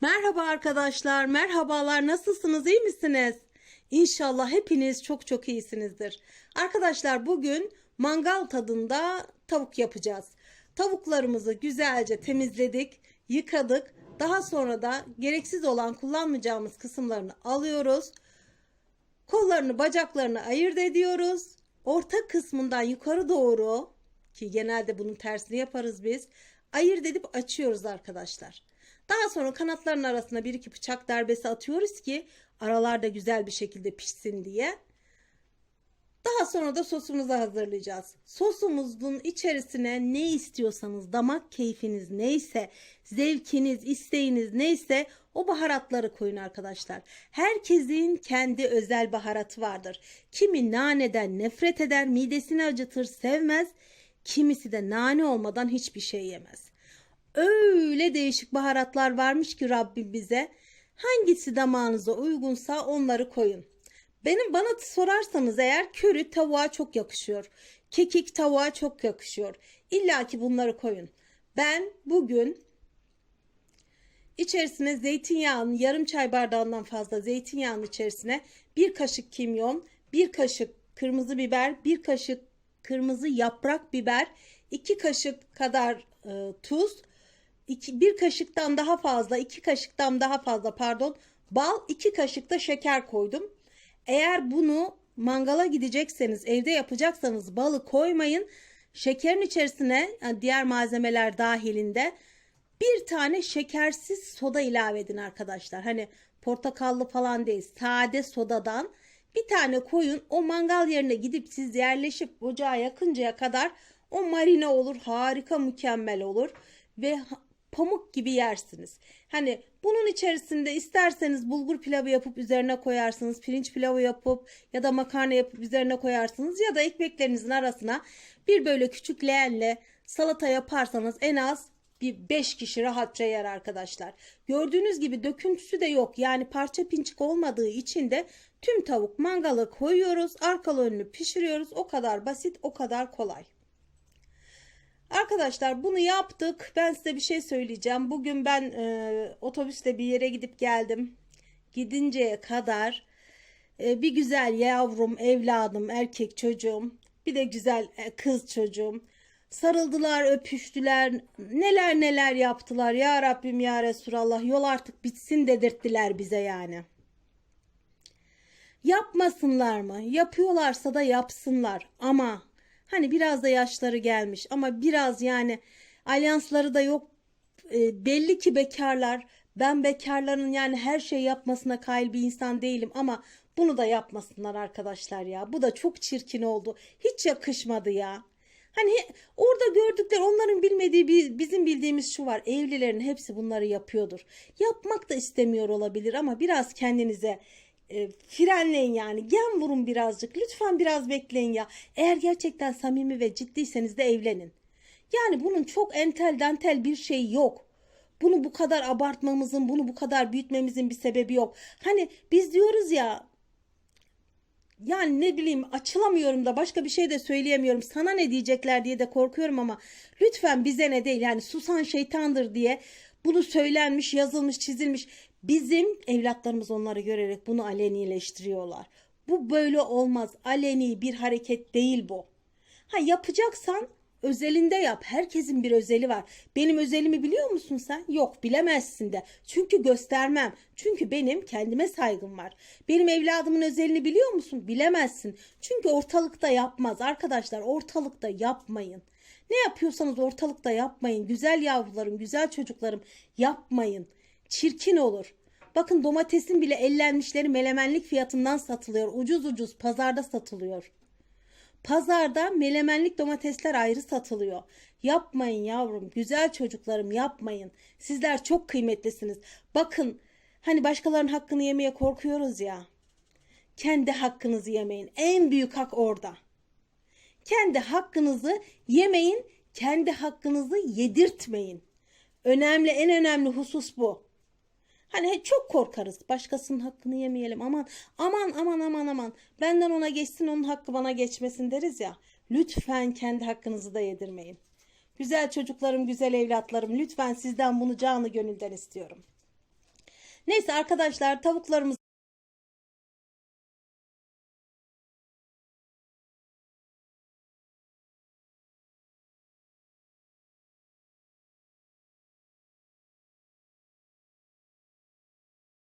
Merhaba arkadaşlar, merhabalar. Nasılsınız, iyi misiniz? İnşallah hepiniz çok çok iyisinizdir. Arkadaşlar bugün mangal tadında tavuk yapacağız. Tavuklarımızı güzelce temizledik, yıkadık. Daha sonra da gereksiz olan kullanmayacağımız kısımlarını alıyoruz. Kollarını, bacaklarını ayırt ediyoruz. Orta kısmından yukarı doğru ki genelde bunun tersini yaparız biz. Ayırt edip açıyoruz arkadaşlar. Daha sonra kanatların arasına bir iki bıçak darbesi atıyoruz ki aralarda güzel bir şekilde pişsin diye. Daha sonra da sosumuzu hazırlayacağız. Sosumuzun içerisine ne istiyorsanız, damak keyfiniz neyse, zevkiniz, isteğiniz neyse o baharatları koyun arkadaşlar. Herkesin kendi özel baharatı vardır. Kimi naneden nefret eder, midesini acıtır, sevmez. Kimisi de nane olmadan hiçbir şey yemez. Öyle değişik baharatlar varmış ki Rabbim bize. Hangisi damağınıza uygunsa onları koyun. Benim bana sorarsanız eğer köri tavuğa çok yakışıyor. Kekik tavuğa çok yakışıyor. İlla ki bunları koyun. Ben bugün içerisine zeytinyağının yarım çay bardağından fazla zeytinyağının içerisine bir kaşık kimyon, bir kaşık kırmızı biber, bir kaşık kırmızı yaprak biber, iki kaşık kadar e, tuz, iki, bir kaşıktan daha fazla, iki kaşıktan daha fazla pardon, bal, iki kaşık da şeker koydum. Eğer bunu mangala gidecekseniz, evde yapacaksanız balı koymayın. Şekerin içerisine yani diğer malzemeler dahilinde bir tane şekersiz soda ilave edin arkadaşlar. Hani portakallı falan değil, sade sodadan bir tane koyun. O mangal yerine gidip siz yerleşip ocağa yakıncaya kadar o marine olur. Harika, mükemmel olur ve pamuk gibi yersiniz. Hani bunun içerisinde isterseniz bulgur pilavı yapıp üzerine koyarsınız, pirinç pilavı yapıp ya da makarna yapıp üzerine koyarsınız ya da ekmeklerinizin arasına bir böyle küçük leğenle salata yaparsanız en az bir 5 kişi rahatça yer arkadaşlar. Gördüğünüz gibi döküntüsü de yok. Yani parça pinçik olmadığı için de tüm tavuk mangala koyuyoruz. Arkalı önlü pişiriyoruz. O kadar basit, o kadar kolay. Arkadaşlar bunu yaptık. Ben size bir şey söyleyeceğim. Bugün ben e, otobüste bir yere gidip geldim. Gidinceye kadar e, bir güzel yavrum, evladım, erkek çocuğum, bir de güzel e, kız çocuğum sarıldılar, öpüştüler. Neler neler yaptılar. Ya Rabbim ya Resulallah yol artık bitsin dedirttiler bize yani. Yapmasınlar mı? Yapıyorlarsa da yapsınlar. Ama hani biraz da yaşları gelmiş ama biraz yani alyansları da yok. E, belli ki bekarlar. Ben bekarların yani her şey yapmasına kail bir insan değilim ama bunu da yapmasınlar arkadaşlar ya. Bu da çok çirkin oldu. Hiç yakışmadı ya. Hani orada gördükler onların bilmediği bizim bildiğimiz şu var. Evlilerin hepsi bunları yapıyordur. Yapmak da istemiyor olabilir ama biraz kendinize e, frenleyin yani. Gen vurun birazcık. Lütfen biraz bekleyin ya. Eğer gerçekten samimi ve ciddiyseniz de evlenin. Yani bunun çok entel dantel bir şey yok. Bunu bu kadar abartmamızın, bunu bu kadar büyütmemizin bir sebebi yok. Hani biz diyoruz ya yani ne bileyim açılamıyorum da başka bir şey de söyleyemiyorum. Sana ne diyecekler diye de korkuyorum ama lütfen bize ne değil yani susan şeytandır diye bunu söylenmiş, yazılmış, çizilmiş. Bizim evlatlarımız onları görerek bunu alenileştiriyorlar. Bu böyle olmaz. Aleni bir hareket değil bu. Ha yapacaksan özelinde yap. Herkesin bir özeli var. Benim özelimi biliyor musun sen? Yok bilemezsin de. Çünkü göstermem. Çünkü benim kendime saygım var. Benim evladımın özelini biliyor musun? Bilemezsin. Çünkü ortalıkta yapmaz. Arkadaşlar ortalıkta yapmayın. Ne yapıyorsanız ortalıkta yapmayın. Güzel yavrularım, güzel çocuklarım yapmayın. Çirkin olur. Bakın domatesin bile ellenmişleri melemenlik fiyatından satılıyor. Ucuz ucuz pazarda satılıyor. Pazarda melemenlik domatesler ayrı satılıyor. Yapmayın yavrum, güzel çocuklarım yapmayın. Sizler çok kıymetlisiniz. Bakın hani başkalarının hakkını yemeye korkuyoruz ya. Kendi hakkınızı yemeyin. En büyük hak orada. Kendi hakkınızı yemeyin, kendi hakkınızı yedirtmeyin. Önemli, en önemli husus bu. Hani çok korkarız. Başkasının hakkını yemeyelim. Aman aman aman aman aman. Benden ona geçsin onun hakkı bana geçmesin deriz ya. Lütfen kendi hakkınızı da yedirmeyin. Güzel çocuklarım, güzel evlatlarım lütfen sizden bunu canı gönülden istiyorum. Neyse arkadaşlar tavuklarımız